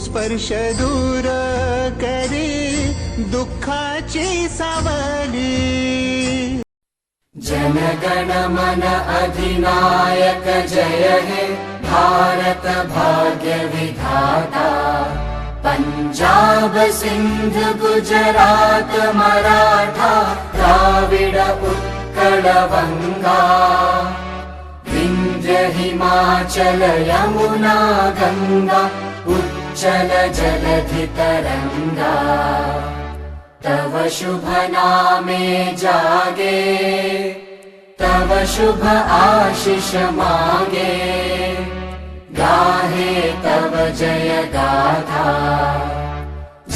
स्पर्श दूर करी दुःखाची सावली। जनगण मन अधिनायक जय हे भारत भाग्य विधाता। पंजाब सिंध गुजरात मराठा उत्कल बंगा विंध्य हिमाचल यमुना गंगा उच्चल जलधि तरंगा तव शुभ नामे जागे तव शुभ आशिष मागे। गाहे तव जय गाथा।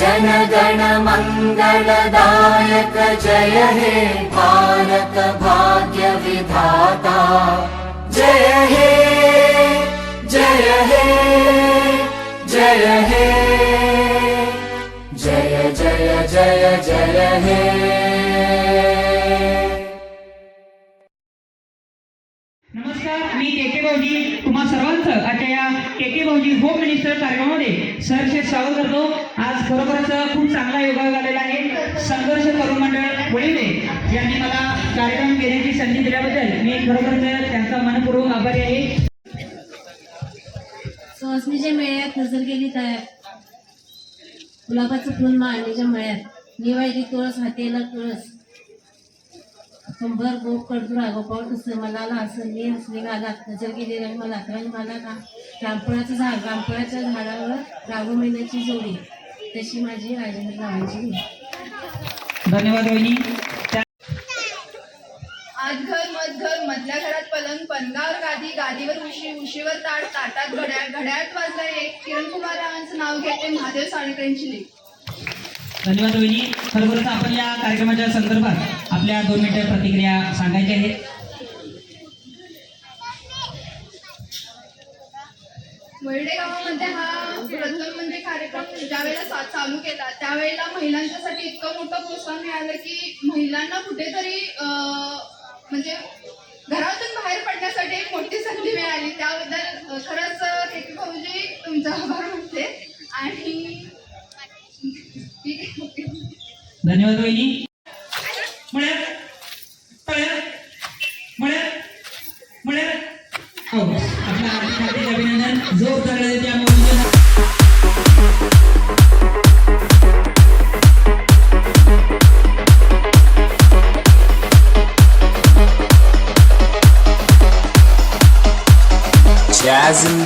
जन गण मंगलदायक जय हे भारत भाग्य विधाता। जय हे जय हे जय हे जय जय जय जय हे नमस्कार मी के के भाऊजी तुम्हा सर्वांचं आजच्या या के के भाऊजी होम मिनिस्टर कार्यक्रमामध्ये सहर्ष स्वागत करतो. आज खरोखरच खूप चांगला योगायोग आलेला आहे. संघर्ष तरुण मंडळ वळिवले यांनी मला कार्यक्रम घेण्याची संधी दिल्याबद्दल मी खरोखरच त्यांचा मनपूर्वक आभारी आहे. सुहासनीच्या मेळ्यात नजर गेली तयार गुलाबाचं फुल माळणीच्या मळ्यात निवायची तुळस हातेला तुळस. कंबर गोप कडतुरा गोपाळ कसं मला असं मी हसले घालात नजर गेली रंग मला रंग मला का रामफळाचं झाड रामफळाच्या झाडावर रागो महिन्याची जोडी. तशी माझी राजेंद्र रावांची धन्यवाद धन्यवाद आत घर मध घर मधल्या घरात पलंग पलंगावर गादी गादीवर उशी उशीवर ताट ताटात घड्याळ घड्याळात वाजला एक. किरण कुमार रावांचं नाव घेते महादेव साळकऱ्यांची लेख. धन्यवाद वहिनी खरोखरच आपण या कार्यक्रमाच्या संदर्भात आपल्या दोन मिनिटं प्रतिक्रिया सांगायच्या आहेत. वैडे गावामध्ये हा प्रथम म्हणजे कार्यक्रम ज्यावेळेला चालू केला त्यावेळेला महिलांच्यासाठी इतकं मोठं प्रोत्साहन मिळालं की महिलांना कुठेतरी म्हणजे घरातून बाहेर पडण्यासाठी एक मोठी संधी मिळाली. त्याबद्दल खरंच के पी भाऊजी तुमचा आभार मानते. आणि धन्यवाद वहिनी. मळ्यात तळ्यात मळ्यात मळ्यात हो आपल्या हार्दिक हार्दिक अभिनंदन. जो उतरला frase.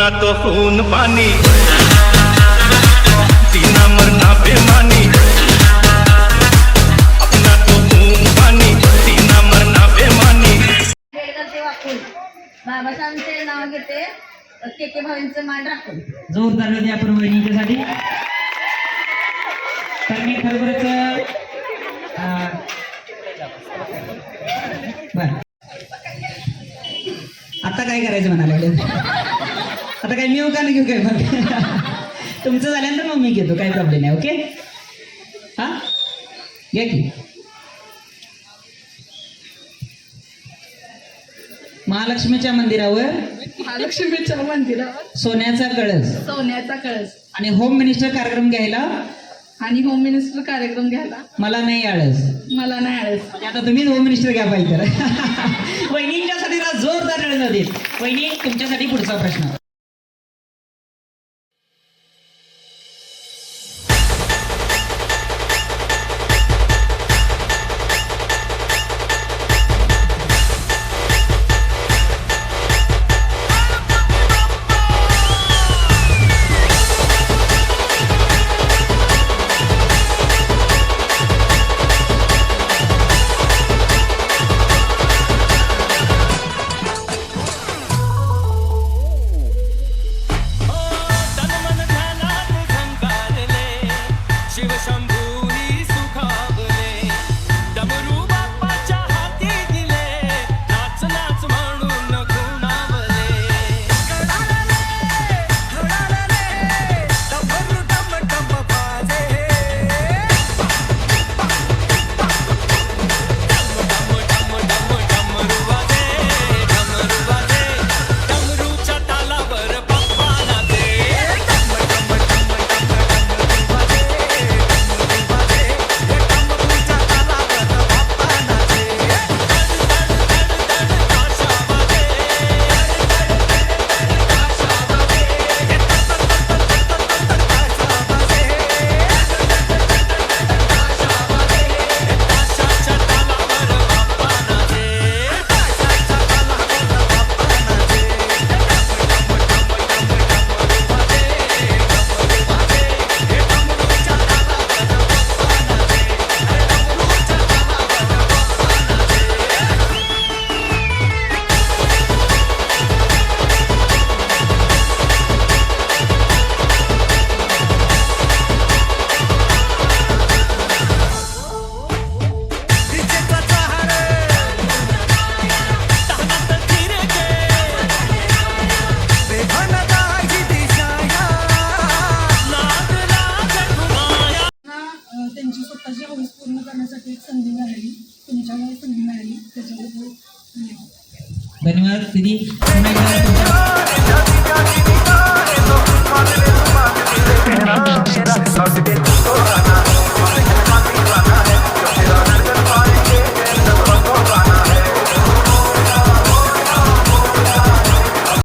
अपना तो खून पानी जीना मरना बेमानी. अपना तो खून पानी जीना मरना बेमानी. बेडकर ते वाकून बाबासाहेबांचे नाव घेते के के भाऊंचं मान राखून. जोरदार द्या आपण वहिनीच्यासाठी. तर मी खरोखरच आता काय करायचं म्हणाले? आता काय मी का नाही घेऊ काय मग? तुमचं झाल्यानंतर मग मी घेतो काही प्रॉब्लेम नाही ओके हा? घ्या की. महालक्ष्मीच्या मंदिरावर महालक्ष्मीच्या मंदिरावर सोन्याचा कळस. सोन्याचा कळस. आणि होम मिनिस्टर कार्यक्रम घ्यायला? आणि होम मिनिस्टर कार्यक्रम घ्यायला? मला नाही आळस. मला नाही आळस. म्हणजे आता तुम्हीच होम मिनिस्टर घ्या पाहिजे तर. वहिनींच्यासाठी जोरदार निर्णय देत वहिनी तुमच्यासाठी पुढचा प्रश्न. धन्यवाद धन्यवाद दीदी पुन्हा एकदा तुमच्या-